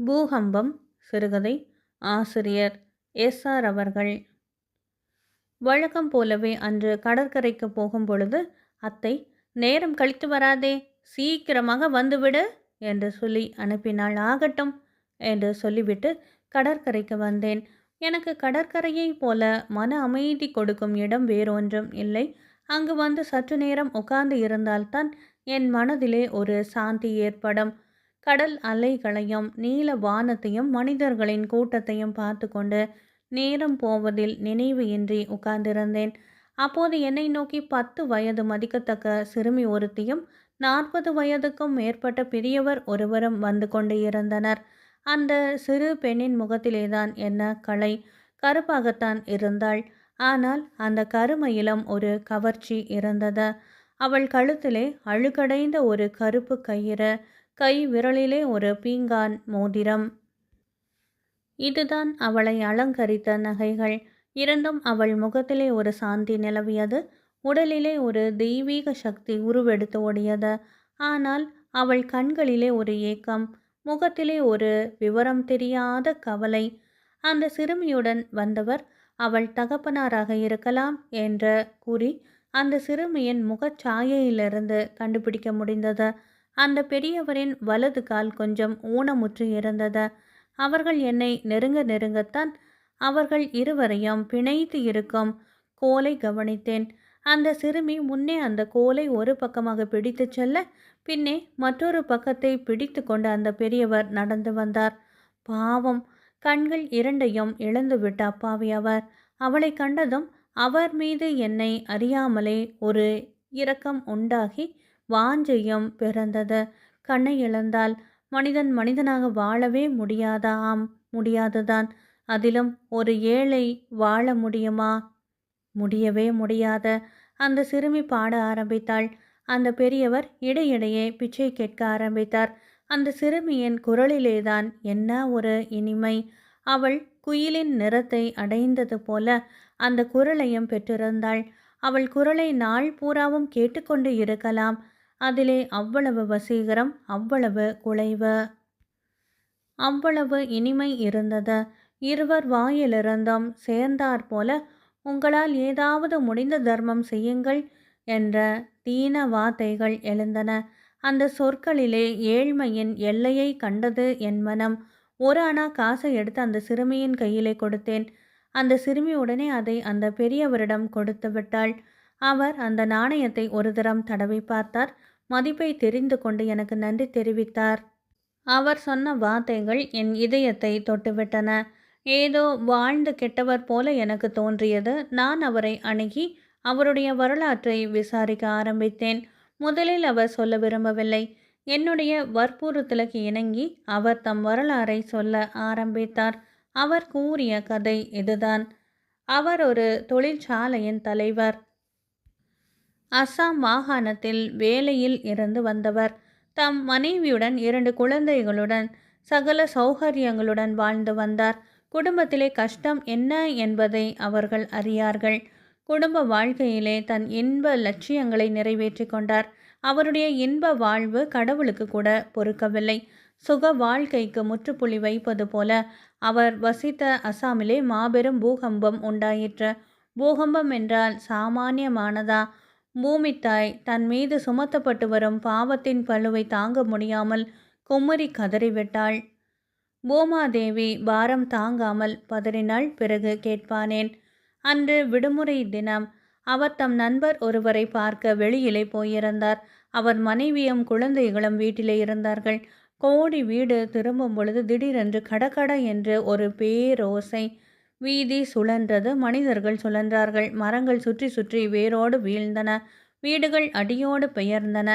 பூகம்பம் சிறுகதை ஆசிரியர் எஸ். ஆர். அவர்கள். வழக்கம் போலவே அன்று கடற்கரைக்கு போகும் பொழுது அத்தை நேரம் கழித்து வராதே சீக்கிரமாக வந்துவிடு என்று சொல்லி அனுப்பினால் ஆகட்டும் என்று சொல்லிவிட்டு கடற்கரைக்கு வந்தேன். எனக்கு கடற்கரையைப் போல மன அமைதி கொடுக்கும் இடம் வேறொன்றும் இல்லை. அங்கு வந்து சற்று நேரம் உட்கார்ந்து இருந்தால்தான் என் மனதிலே ஒரு சாந்தி ஏற்படும். கடல் அலைகளையும் நீல வானத்தையும் மனிதர்களின் கூட்டத்தையும் பார்த்து கொண்டு நேரம் போவதில் நினைவு இன்றி உட்கார்ந்திருந்தேன். அப்போது என்னை நோக்கி பத்து வயது மதிக்கத்தக்க சிறுமி ஒருத்தியும் நாற்பது வயதுக்கும் மேற்பட்ட பெரியவர் ஒருவரும் வந்து கொண்டு இருந்தனர் அந்த சிறு பெண்ணின் முகத்திலேதான் என்ன கலை கருப்பாகத்தான் இருந்தாள். ஆனால் அந்த கருமையிலும் ஒரு கவர்ச்சி இருந்தது. அவள் கழுத்திலே அழுகடைந்த ஒரு கருப்பு கயிறு கை விரலிலே ஒரு பீங்கான் மோதிரம். இதுதான் அவளை அலங்கரித்த நகைகள். இருந்தும் அவள் முகத்திலே ஒரு சாந்தி நிலவியது. உடலிலே ஒரு தெய்வீக சக்தி உருவெடுத்து ஓடியது. ஆனால் அவள் கண்களிலே ஒரு ஏக்கம் முகத்திலே ஒரு விவரம் தெரியாத கவலை. அந்த சிறுமியுடன் வந்தவர் அவள் தகப்பனாராக இருக்கலாம் என்று கூறி அந்த சிறுமியின் முகச்சாயையிலிருந்து கண்டுபிடிக்க முடிந்தது. அந்த பெரியவரின் வலது கால் கொஞ்சம் ஊனமுற்று இருந்தது. அவர்கள் என்னை நெருங்க நெருங்கத்தான் அவர்கள் இருவரையும் பிணைத்து இருக்கும் கோலை கவனித்தேன். அந்த சிறுமி முன்னே அந்த கோலை ஒரு பக்கமாக பிடித்து செல்ல பின்னே மற்றொரு பக்கத்தை பிடித்து கொண்டு அந்த பெரியவர் நடந்து வந்தார். பாவம் கண்கள் இரண்டையும் இழந்துவிட்ட அப்பாவி அவர். அவளை கண்டதும் அவர் மீது என்னை அறியாமலே ஒரு இரக்கம் உண்டாகி வாஞ்சையும் பிறந்தது. கண்ணை இழந்தால் மனிதன் மனிதனாக வாழவே முடியாதா? ஆம் முடியாதுதான். அதிலும் ஒரு ஏழை வாழ முடியுமா? முடியவே முடியாத. அந்த சிறுமி பாட ஆரம்பித்தாள். அந்த பெரியவர் இடையிடையே பிச்சை கேட்க ஆரம்பித்தார். அந்த சிறுமியின் குரலிலேதான் என்ன ஒரு இனிமை. அவள் குயிலின் நிறத்தை அடைந்தது போல அந்த குரலையும் பெற்றிருந்தாள். அவள் குரலை நாள் பூராவும் கேட்டுக்கொண்டு இருக்கலாம். அதிலே அவ்வளவு வசீகரம் அவ்வளவு குலைவு. அவ்வளவு இனிமை இருந்தது. இருவர் வாயிலிருந்தும் சேர்ந்தாற் போல உங்களால் ஏதாவது முடிந்த தர்மம் செய்யுங்கள் என்ற தீன வார்த்தைகள் எழுந்தன. அந்த சொற்களிலே ஏழ்மையின் எல்லையை கண்டது என் மனம். ஒரு அணா காசை எடுத்து அந்த சிறுமியின் கையிலே கொடுத்தேன். அந்த சிறுமி உடனே அதை அந்த பெரியவரிடம் கொடுத்து விட்டாள். அவர் அந்த நாணயத்தை ஒரு தரம் தடவி பார்த்தார். மதிப்பை தெரிந்து கொண்டு எனக்கு நன்றி தெரிவித்தார். அவர் சொன்ன வார்த்தைகள் என் இதயத்தை தொட்டுவிட்டன. ஏதோ வாழ்ந்து கெட்டவர் போல எனக்கு தோன்றியது. நான் அவரை அணுகி அவருடைய வரலாற்றை விசாரிக்க ஆரம்பித்தேன். முதலில் அவர் சொல்ல விரும்பவில்லை. என்னுடைய வற்புறுத்தலுக்கு இணங்கி அவர் தம் வரலாறை சொல்ல ஆரம்பித்தார். அவர் கூறிய கதை இதுதான். அவர் ஒரு தொழிற்சாலையின் தலைவர். அஸ்ஸாம் மாகாணத்தில் வேலையில் இருந்து வந்தவர். தம் மனைவியுடன் இரண்டு குழந்தைகளுடன் சகல சௌகரியங்களுடன் வாழ்ந்து வந்தார். குடும்பத்திலே கஷ்டம் என்ன என்பதை அவர்கள் அறியார்கள். குடும்ப வாழ்க்கையிலே தன் இன்ப லட்சியங்களை நிறைவேற்றி கொண்டார். அவருடைய இன்ப வாழ்வு கடவுளுக்கு கூட பொறுக்கவில்லை. சுக வாழ்க்கைக்கு முற்றுப்புள்ளி வைப்பது போல அவர் வசித்த அசாமிலே மாபெரும் பூகம்பம் உண்டாயிற்று. பூகம்பம் என்றால் சாமானியமானதா? பூமித்தாய் தன் மீது சுமத்தப்பட்டு வரும் பாவத்தின் பழுவை தாங்க முடியாமல் குமரி கதறிவிட்டாள் பூமாதேவி பாரம் தாங்காமல் பதறினாள். பிறகு கேட்பானேன் அன்று விடுமுறை தினம் அவர் தம் நண்பர் ஒருவரை பார்க்க வெளியிலே போயிருந்தார். அவர் மனைவியும் குழந்தைகளும் வீட்டிலே இருந்தார்கள். கோடி வீடு திரும்பும் பொழுது திடீரென்று கடகட என்று ஒரு பேரோசை வீதி சுழன்றது மனிதர்கள் சுழன்றார்கள். மரங்கள் சுற்றி சுற்றி வேரோடு வீழ்ந்தன. வீடுகள் அடியோடு பெயர்ந்தன.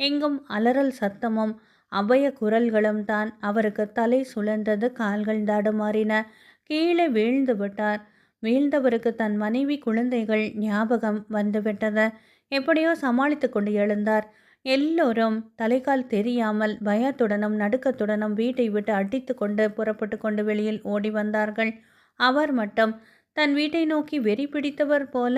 எங்கும் அலறல் சத்தமும் அபய குரல்களும் தான். அவருக்கு தலை சுழன்றது கால்கள் தடுமாறின. கீழே வீழ்ந்து விட்டார். வீழ்ந்தவருக்கு தன் மனைவி குழந்தைகள் ஞாபகம் வந்துவிட்டது எப்படியோ சமாளித்து கொண்டு எழுந்தார். எல்லோரும் தலைக்கால் தெரியாமல் பயத்துடனும் நடுக்கத்துடனும் வீட்டை விட்டு அடித்து கொண்டு புறப்பட்டு கொண்டு வெளியில் ஓடி வந்தார்கள். அவர் மட்டும். தன் வீட்டை நோக்கி வெறி பிடித்தவர் போல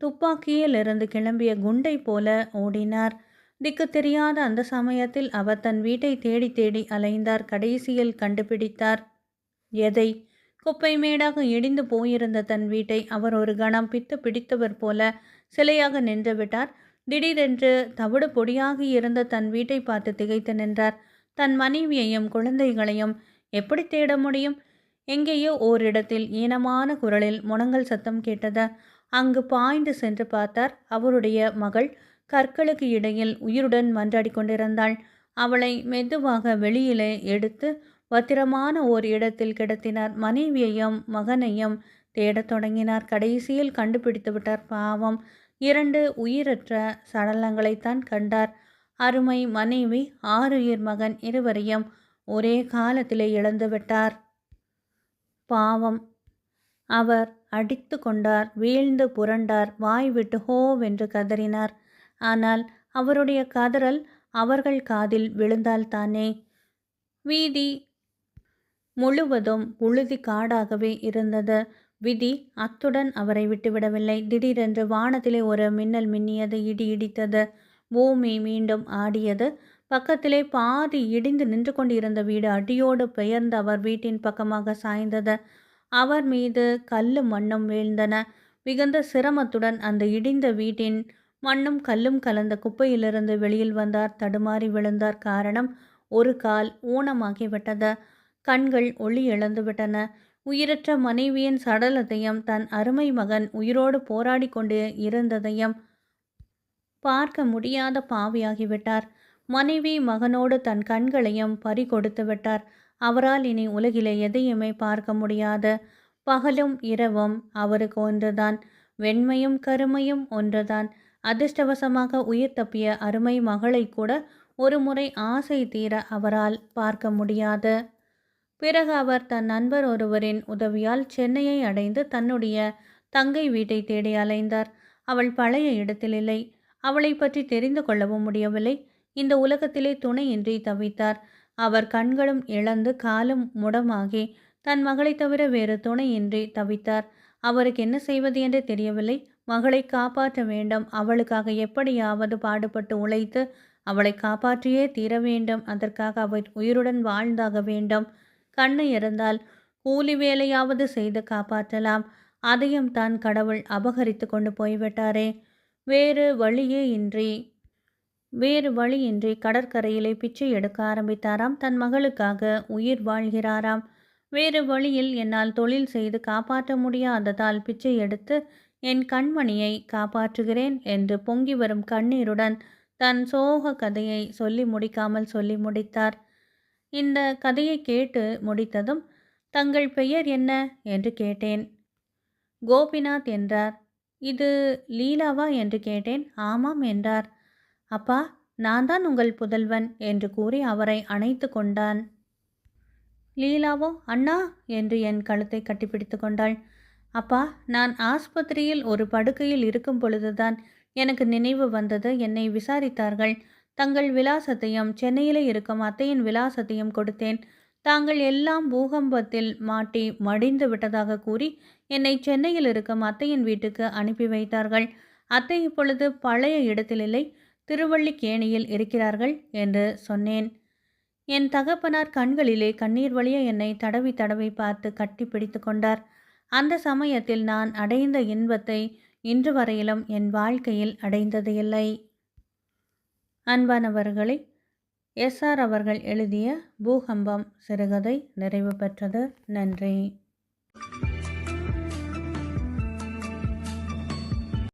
துப்பாக்கியிலிருந்து கிளம்பிய குண்டை போல ஓடினார். திக்கு தெரியாத அந்த சமயத்தில் அவர் தன் வீட்டை தேடி தேடி அலைந்தார். கடைசியில் கண்டுபிடித்தார். எதை? குப்பை மேடாக இடிந்து போயிருந்த தன் வீட்டை அவர் ஒரு கணம் பித்து பிடித்தவர் போல சிலையாக நின்றுவிட்டார் திடீரென்று தவிடு பொடியாகி இருந்த தன் வீட்டை பார்த்து திகைத்து நின்றார். தன் மனைவியையும் குழந்தைகளையும் எப்படி தேட முடியும்? எங்கேயோ ஓரிடத்தில் ஈனமான குரலில் முனங்கல் சத்தம் கேட்டது. அங்கு பாய்ந்து சென்று பார்த்தார் அவருடைய மகள். கற்களுக்கு இடையில் உயிருடன் மன்றாடி கொண்டிருந்தாள். அவளை மெதுவாக வெளியிலே எடுத்து பத்திரமான ஓர் இடத்தில் கிடத்தினார். மனைவியையும் மகனையும் தேடத் தொடங்கினார். கடைசியில் கண்டுபிடித்து விட்டார். பாவம். இரண்டு உயிரற்ற சடலங்களைத்தான் கண்டார். அருமை மனைவி ஆறுயிர் மகன் இருவரையும் ஒரே காலத்திலே இழந்து விட்டார். பாவம். அவர் அடித்து கொண்டார் வீழ்ந்து புரண்டார் வாய் விட்டு ஹோவென்று கதறினார். ஆனால் அவருடைய கதறல் அவர்கள் காதில் விழுந்தால்தானே வீதி முழுவதும் உழுதி காடாகவே இருந்தது. விதி அத்துடன் அவரை விட்டுவிடவில்லை. திடீரென்று வானத்திலே ஒரு மின்னல் மின்னியது இடி இடித்தது. பூமி மீண்டும் ஆடியது. பக்கத்திலே பாதி இடிந்து நின்று கொண்டிருந்த வீடு அடியோடு பெயர்ந்து அவர் வீட்டின் பக்கமாக சாய்ந்தது. அவர் மீது கல்லும் மண்ணும் வீழ்ந்தன. மிகுந்த சிரமத்துடன் அந்த இடிந்த வீட்டின் மண்ணும் கல்லும் கலந்த குப்பையிலிருந்து வெளியில் வந்தார். தடுமாறி விழுந்தார். காரணம் ஒரு கால் ஊனமாகிவிட்டது. கண்கள் ஒளி இழந்துவிட்டன. உயிரற்ற மனைவியின் சடலத்தையும் தன் அருமை மகன் உயிரோடு போராடி கொண்டு இருந்ததையும் பார்க்க முடியாத பாவியாகிவிட்டார். மனைவி மகனோடு தன் கண்களையும் பறி கொடுத்து விட்டார் அவரால் இனி உலகிலே எதையுமே பார்க்க முடியாது. பகலும் இரவும் அவருக்கு ஒன்றுதான். வெண்மையும் கருமையும் ஒன்றுதான். அதிர்ஷ்டவசமாக உயிர் தப்பிய அருமை மகளை கூட ஒரு முறை ஆசை தீர அவரால் பார்க்க முடியாது. பிறகு அவர் தன் நண்பர் ஒருவரின் உதவியால் சென்னையை அடைந்து தன்னுடைய தங்கை வீட்டை தேடி அலைந்தார். அவள் பழைய இடத்தில் இல்லை அவளை பற்றி தெரிந்து கொள்ளவும் முடியவில்லை. இந்த உலகத்திலே துணையின்றி தவித்தார். அவர் கண்களும் இழந்து காலும் முடமாகி தன் மகளை தவிர வேறு துணையின்றி தவித்தார். அவருக்கு என்ன செய்வது என்று தெரியவில்லை. மகளை காப்பாற்ற வேண்டும். அவளுக்காக எப்படியாவது பாடுபட்டு உழைத்து அவளை காப்பாற்றியே தீர வேண்டும். அதற்காக அவர் உயிருடன் வாழ்ந்தாக வேண்டும். கண்ணு இருந்தால் கூலி வேலையாவது செய்து காப்பாற்றலாம். அதையும் தான் கடவுள் அபகரித்து கொண்டு போய்விட்டாரே. வேறு வழியே இன்றி வேறு வழியின்றி கடற்கரையிலே பிச்சை எடுக்க ஆரம்பித்தாராம். தன் மகளுக்காக உயிர் வாழ்கிறாராம். வேறு வழியில் என்னால் தொழில் செய்து காப்பாற்ற முடியாததால் பிச்சை எடுத்து என் கண்மணியை காப்பாற்றுகிறேன் என்று பொங்கி வரும் கண்ணீருடன் தன் சோக கதையை சொல்லி முடிக்காமல் சொல்லி முடித்தார். இந்த கதையை கேட்டு முடித்ததும் தங்கள் பெயர் என்ன? என்று கேட்டேன். கோபிநாத் என்றார். இது லீலாவா? என்று கேட்டேன். ஆமாம் என்றார். அப்பா நான் தான் உங்கள் புதல்வன் என்று கூறி அவரை அணைத்து கொண்டான். லீலாவோ அண்ணா என்று என் கழுத்தை கட்டிப்பிடித்து கொண்டாள். அப்பா நான் ஆஸ்பத்திரியில் ஒரு படுக்கையில் இருக்கும் பொழுதுதான் எனக்கு நினைவு வந்தது. என்னை விசாரித்தார்கள். தங்கள் விலாசத்தையும் சென்னையிலே இருக்கும் அத்தையின் விலாசத்தையும் கொடுத்தேன். தாங்கள் எல்லாம் பூகம்பத்தில் மாட்டி மடிந்து விட்டதாக கூறி என்னை சென்னையில் இருக்கும் அத்தையின் வீட்டுக்கு அனுப்பி வைத்தார்கள். அத்தை இப்பொழுது பழைய இடத்திலில்லை திருவள்ளிக்கேணியில் இருக்கிறார்கள் என்று சொன்னேன். என் தகப்பனார் கண்களிலே கண்ணீர் வழிய என்னை தடவி தடவி பார்த்து கட்டி பிடித்து கொண்டார். அந்த சமயத்தில் நான் அடைந்த இன்பத்தை இன்று வரையிலும் என் வாழ்க்கையில் அடைந்தது இல்லை. அன்பானவர்களை எஸ்ஆர் அவர்கள் எழுதிய பூகம்பம் சிறுகதை நிறைவு பெற்றது. நன்றி.